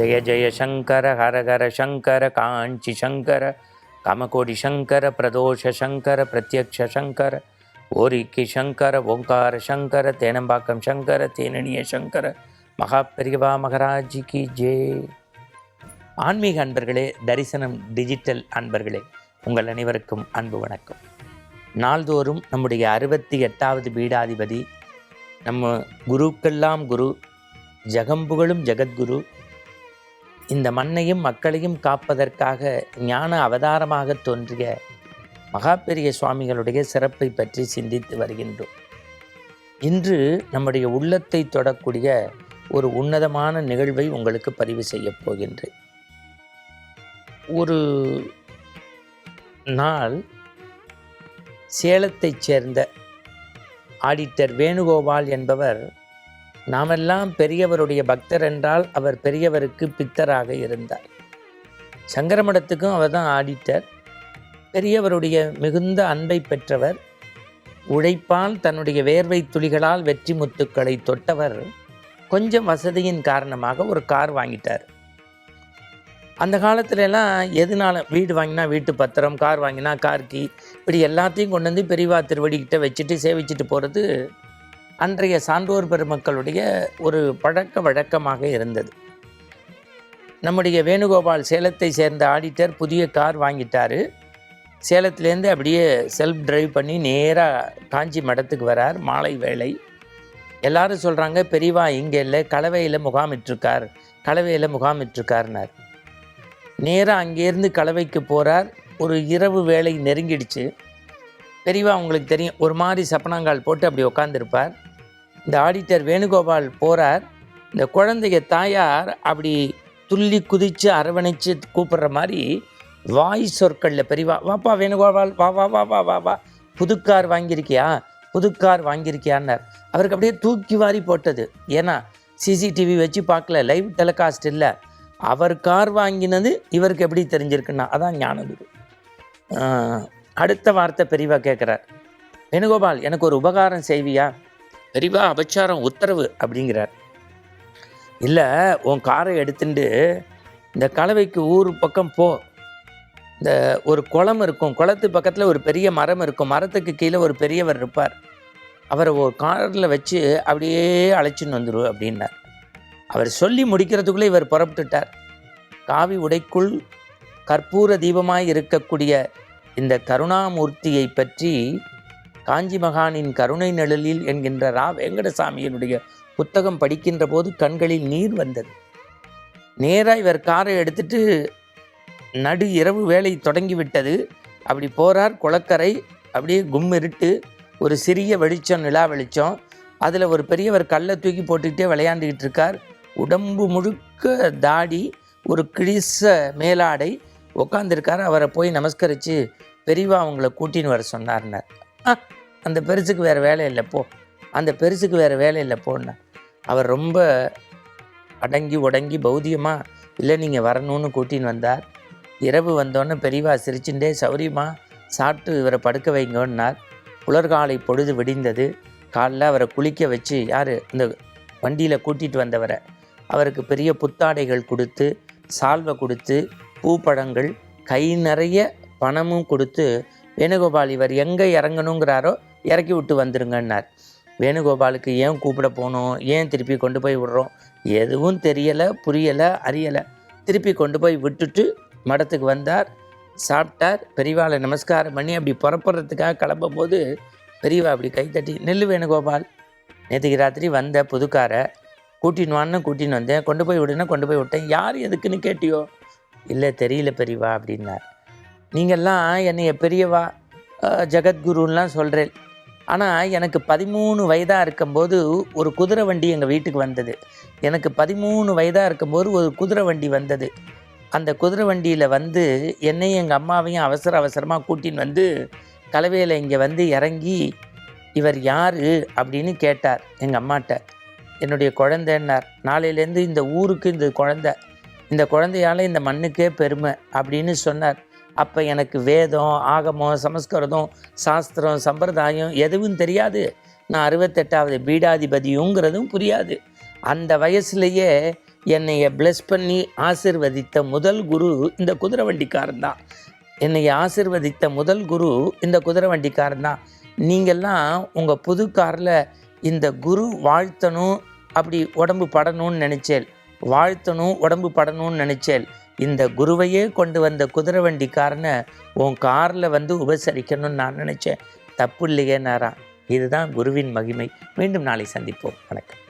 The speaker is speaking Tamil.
ஜெய ஜெய சங்கர ஹரஹர சங்கர காஞ்சி சங்கர கமகோடி சங்கர பிரதோஷ சங்கர பிரத்யக்ஷ சங்கர ஓரிக்கி சங்கர ஓங்கார சங்கர தேனம்பாக்கம் சங்கர தேனணிய சங்கர மகா பெரியவா மகராஜிக்கு ஜே ஆன்மீக அன்பர்களே தரிசனம் டிஜிட்டல் அன்பர்களே உங்கள் அனைவருக்கும் அன்பு வணக்கம். நாள்தோறும் நம்முடைய அறுபத்தி எட்டாவது பீடாதிபதி நம்ம குருக்கெல்லாம் குரு ஜகம்புகழும் ஜெகத்குரு இந்த மண்ணையும் மக்களையும் காப்பதற்காக ஞான அவதாரமாக தோன்றிய மகாபெரிய சுவாமிகளுடைய சிறப்பை பற்றி சிந்தித்து வருகின்றோம். இன்று நம்முடைய உள்ளத்தை தொடக்கூடிய ஒரு உன்னதமான நிகழ்வை உங்களுக்கு பதிவு செய்யப் போகின்றேன். ஒரு நாள் சேலத்தைச் சேர்ந்த ஆடிட்டர் வேணுகோபால் என்பவர் நாமெல்லாம் பெரியவருடைய பக்தர் என்றால் அவர் பெரியவருக்கு பித்தராக இருந்தார். சங்கரமடத்துக்கும் அவர் தான் ஆடிட்டர். பெரியவருடைய மிகுந்த அன்பை பெற்றவர் உழைப்பால் தன்னுடைய வேர்வை துளிகளால் வெற்றி முத்துக்களை தொட்டவர் கொஞ்சம் வசதியின் காரணமாக ஒரு கார் வாங்கிட்டார். அந்த காலத்துலலாம் எதுனால வீடு வாங்கினா வீட்டு பத்திரம் கார் வாங்கினா கார் கீ இப்படி எல்லாத்தையும் கொண்டு வந்து பெரியவா திருவடிக்கிட்ட வச்சுட்டு சேவிச்சுட்டு போகிறது அன்றைய சான்றோர் பெருமக்களுடைய ஒரு பழக்க வழக்கமாக இருந்தது. நம்முடைய வேணுகோபால் சேலத்தை சேர்ந்த ஆடிட்டர் புதிய கார் வாங்கிட்டார். சேலத்துலேருந்து அப்படியே செல்ஃப் டிரைவ் பண்ணி நேராக காஞ்சி மடத்துக்கு வரார் மாலை வேலை எல்லாரும் சொல்கிறாங்க பெரியவா இங்கே இல்லை கலவையில் முகாமிட்டிருக்கார் கலவையில் முகாமிட்டிருக்கார்னார் நேராக அங்கேருந்து கலவைக்கு போகிறார் ஒரு இரவு வேலை நெருங்கிடுச்சு. பெரியவா உங்களுக்கு தெரியும் ஒரு மாதிரி சப்பனாங்கால் போட்டு அப்படி உட்காந்துருப்பார் இந்த ஆடிட்டர் வேணுகோபால் போகிறார் இந்த குழந்தைய தாயார் அப்படி துள்ளி குதித்து அரவணைச்சு கூப்பிடுற மாதிரி வாய் சொற்களில் பெரியவா வாப்பா வேணுகோபால் வா வா வா வா வா வா. புதுக்கார் வாங்கியிருக்கியா? புதுக்கார் வாங்கியிருக்கியான்னார். அவருக்கு அப்படியே தூக்கி வாரி போட்டது. ஏன்னா சிசிடிவி வச்சு பார்க்கல லைவ் டெலிகாஸ்ட் இல்லை. அவர் கார் வாங்கினது இவருக்கு எப்படி தெரிஞ்சிருக்குன்னா அதான் ஞானகுரு அடுத்த வார்த்தை பெரியவா கேட்குறார் வேணுகோபால் எனக்கு ஒரு உபகாரம் செய்வியா? பெரியவா அபச்சாரம் உத்தரவு அப்படிங்கிறார். இல்லை உன் காரை எடுத்துட்டு இந்த கலவைக்கு ஊர் பக்கம் போ. இந்த ஒரு குளம் இருக்கும் குளத்து பக்கத்தில் ஒரு பெரிய மரம் இருக்கும் மரத்துக்கு கீழே ஒரு பெரியவர் இருப்பார். அவரை ஒரு காரில் வச்சு அப்படியே அழைச்சின்னு வந்துடு அப்படின்னார். அவர் சொல்லி முடிக்கிறதுக்குள்ளே இவர் புறப்பட்டுட்டார். காவி உடைக்குள் கற்பூர தீபமாய் இருக்கக்கூடிய இந்த கருணாமூர்த்தியை பற்றி காஞ்சி மகானின் கருணை நிழலில் என்கின்ற ரா வெங்கடசாமியினுடைய புத்தகம் படிக்கின்ற போது கண்களில் நீர் வந்தது. நேராக இவர் காரை எடுத்துட்டு நடு இரவு வேலை தொடங்கி விட்டது அப்படி போறார் குளக்கரை அப்படியே கும் இருட்டு ஒரு சிறிய வெளிச்சம் நிலா வெளிச்சம். அதில் ஒரு பெரியவர் கல்லை தூக்கி போட்டுக்கிட்டே விளையாண்டுக்கிட்டு இருக்கார். உடம்பு முழுக்க தாடி ஒரு கிழிச மேலாடை. உட்காந்துருக்கார் அவரை போய் நமஸ்கரித்து பெரியவா அவங்கள கூட்டின்னு வர சொன்னார்னார். "ஆ, அந்த பெருசுக்கு வேறு வேலை இல்லை போ. அந்த பெருசுக்கு வேறு வேலை இல்லை போன்னா. அவர் ரொம்ப அடங்கி உடங்கி பௌதியமாக இல்லை நீங்கள் வரணும்னு கூட்டின்னு வந்தார். இரவு வந்தோன்னே பெரியவா சிரிச்சுட்டே சௌரியமாக சாப்பிட்டு இவரை படுக்க வைங்கன்னார். புலர்காலை பொழுது விடிந்தது. காலில் அவரை குளிக்க வச்சு யார் இந்த வண்டியில் கூட்டிகிட்டு வந்தவரை. அவருக்கு பெரிய புத்தாடைகள் கொடுத்து சால்வை கொடுத்து பூப்பழங்கள் கை நிறைய பணமும் கொடுத்து வேணுகோபால் இவர் எங்கே இறங்கணுங்கிறாரோ இறக்கி விட்டு வந்துருங்கன்னார். வேணுகோபாலுக்கு ஏன் கூப்பிட போகணும் ஏன் திருப்பி கொண்டு போய் விடுறோம்? எதுவும் தெரியலை புரியலை அறியலை. திருப்பி கொண்டு போய் விட்டுட்டு மடத்துக்கு வந்தார். சாப்பிட்டார். பெரியவாளை நமஸ்காரம் பண்ணி அப்படி புறப்படுறதுக்காக கிளம்பும் போது பெரியவா அப்படி கைத்தட்டி நெல்லு வேணுகோபால். நேற்றுக்கு ராத்திரி வந்த புதுக்காரை கூட்டின்னு வான்னு கூட்டின்னு வந்தேன். கொண்டு போய் விடுனா கொண்டு போய் விட்டேன். யார் எதுக்குன்னு கேட்டியோ? இல்லை தெரியல பெரியவா அப்படின்னார். நீங்கள்லாம் என்னைய பெரியவா ஜெகத்குருன்னெலாம் ஜெகத்குருன்லாம் சொல்கிறேன் ஆனால் எனக்கு பதிமூணு வயதாக இருக்கும்போது ஒரு குதிரை வண்டி எங்கள் வீட்டுக்கு வந்தது. எனக்கு பதிமூணு வயதாக இருக்கும்போது ஒரு குதிரை வண்டி வந்தது. அந்த குதிரை வண்டியில் வந்து என்னையும் எங்கள் அம்மாவையும் அவசர அவசரமாக கூட்டின்னு வந்து கலவையில் இங்கே வந்து இறங்கி இவர் யார்? அப்படின்னு கேட்டார் எங்கள் அம்மாட்ட. என்னுடைய குழந்தைன்னார். நாளையிலேருந்து இந்த ஊருக்கு இந்த குழந்த. இந்த குழந்தையால் இந்த மண்ணுக்கே பெருமை. அப்படின்னு சொன்னார். அப்போ எனக்கு வேதம் ஆகமம் சமஸ்கிருதம் சாஸ்திரம் சம்பிரதாயம் எதுவும் தெரியாது. நான் அறுபத்தெட்டாவது பீடாதிபதியுங்கிறதும் புரியாது. அந்த வயசுலேயே என்னைய பிளஸ் பண்ணி ஆசிர்வதித்த முதல் குரு இந்த குதிரை வண்டிக்காரன் தான். என்னை ஆசிர்வதித்த முதல் குரு இந்த குதிரை வண்டிக்காரன் தான். நீங்கள்லாம் உங்கள் புது காரில் இந்த குரு வாழ்த்தணும் அப்படி உடம்பு படணும்னு நினச்சேன் வாழ்த்தணும் உடம்பு படணும்னு நினச்சேன் இந்த குருவையே கொண்டு வந்த குதிரை வண்டிக்காரனை உன் காரில் வந்து உபசரிக்கணும்னு நான் நினச்சேன். தப்பு இல்லையே நாரா இதுதான் குருவின் மகிமை. மீண்டும் நாளை சந்திப்போம். வணக்கம்.